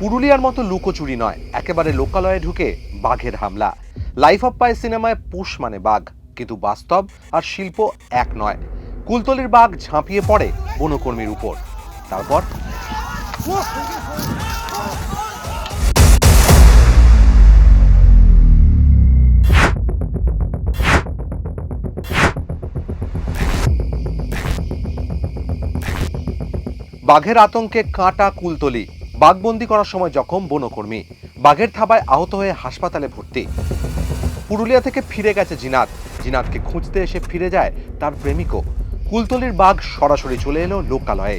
পুরুলিয়ার মতো লুকোচুরি নয়, একেবারে লোকালয়ে ঢুকে বাঘের হামলা। লাইফ অফ পাই সিনেমায় পুষ মানে বাঘ, কিন্তু বাস্তব আর শিল্প এক নয়। কুলতলির বাঘ ঝাঁপিয়ে পড়ে বনকর্মীর উপর। তারপর? বাঘের আতঙ্কে কাঁটা কুলতলি। বাঘবন্দি করার সময় জখম বনকর্মী। বাঘের থাবায় আহত হয়ে হাসপাতালে ভর্তি। পুরুলিয়া থেকে ফিরে গেছে জিনাত। জিনাতকে খুঁজতে এসে ফিরে যায় তার প্রেমিকও। কুলতলির বাঘ সরাসরি চলে এলো লোকালয়ে।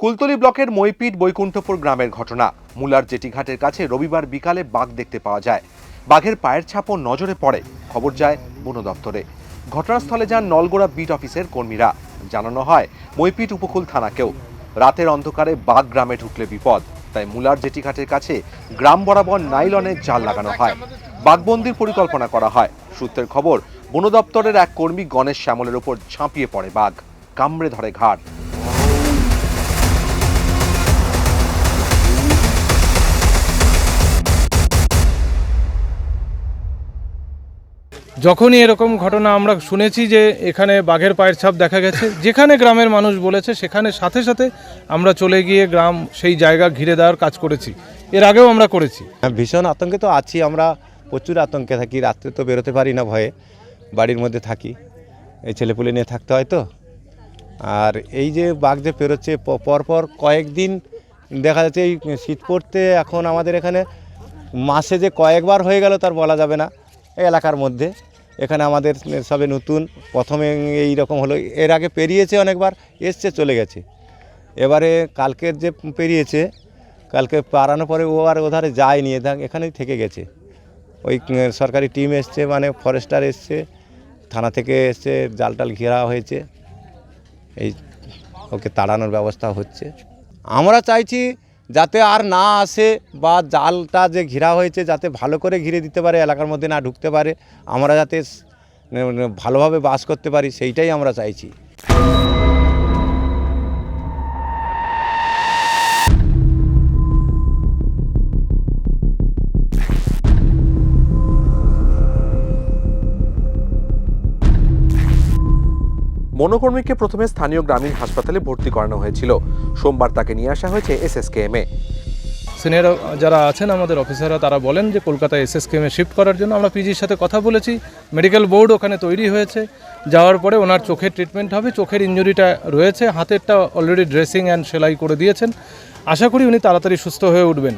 কুলতলি ব্লকের মইপিট বৈকুণ্ঠপুর গ্রামের ঘটনা। মুলার জেটিঘাটের কাছে রবিবার বিকালে বাঘ দেখতে পাওয়া যায়। বাঘের পায়ের ছাপও নজরে পড়ে। খবর যায় বন দপ্তরে। ঘটনাস্থলে যান নলগোড়া বিট অফিসের কর্মীরা। জানানো হয় মইপিট উপকূল থানাকেও। রাতের অন্ধকারে বাঘ গ্রামে ঢুকলে বিপদ। তাই মুলার জেটিঘাটের কাছে গ্রাম বরাবর নাইলনের জাল লাগানো হয়। বাঘবন্দির পরিকল্পনা করা হয়। সূত্রের খবর, বন দপ্তরের এক কর্মী গণেশ শ্যামলের উপর ঝাঁপিয়ে পড়ে বাঘ। কামড়ে ধরে ঘাট যখনই এরকম ঘটনা আমরা শুনেছি যে এখানে বাঘের পায়ের ছাপ দেখা গেছে যেখানে গ্রামের মানুষ বলেছে সেখানে সাথে সাথে আমরা চলে গিয়ে গ্রাম সেই জায়গা ঘিরে দেওয়ার কাজ করেছি। এর আগেও আমরা করেছি। হ্যাঁ, ভীষণ আতঙ্কে তো আছি আমরা প্রচুর আতঙ্কে থাকি রাত্রে তো বেরোতে পারি না ভয়ে বাড়ির মধ্যে থাকি এই ছেলেপুলে নিয়ে থাকতে হয় তো। আর এই যে বাঘ যে পেরোচ্ছে পরপর কয়েকদিন দেখা যাচ্ছে এই শীত পড়তে এখন আমাদের এখানে মাসে যে কয়েকবার হয়ে গেল তার বলা যাবে না এই এলাকার মধ্যে। এখানে আমাদের সবে নতুন। প্রথমে এই রকম হলো। এর আগে পেরিয়েছে অনেকবার, এসছে, চলে গেছে। এবারে কালকের যে পেরিয়েছে, কালকে পারানোর পরে ও আর ওধারে যায়নি এখানেই থেকে গেছে। ওই সরকারি টিম এসছে মানে ফরেস্টার এসছে, থানা থেকে এসছে, জাল টাল ঘেরা হয়েছে। এই ওকে তাড়ানোর ব্যবস্থা হচ্ছে। আমরা চাইছি যাতে আর না আসে বা জালটা যে ঘেরা হয়েছে যাতে ভালো করে ঘিরে দিতে পারে, এলাকার মধ্যে না ঢুকতে পারে, আমরা যাতে ভালোভাবে বাস করতে পারি, সেইটাই আমরা চাইছি। বনকর্মীকে প্রথমে স্থানীয় গ্রামীণ হাসপাতালে ভর্তি করানো হয়েছিল। সোমবার তাকে নিয়ে আসা হয়েছে এসএসকেএমে সিনিয়র যারা আছেন আমাদের অফিসাররা, তারা বলেন যে কলকাতায় এসএসকেমে শিফট করার জন্য আমরা পিজির সাথে কথা বলেছি। মেডিকেল বোর্ড ওখানে তৈরি হয়েছে। যাওয়ার পরে ওনার চোখের ট্রিটমেন্ট হবে, চোখের ইঞ্জুরিটা রয়েছে, হাতেরটা অলরেডি ড্রেসিং অ্যান্ড সেলাই করে দিয়েছেন। আশা করি উনি তাড়াতাড়ি সুস্থ হয়ে উঠবেন।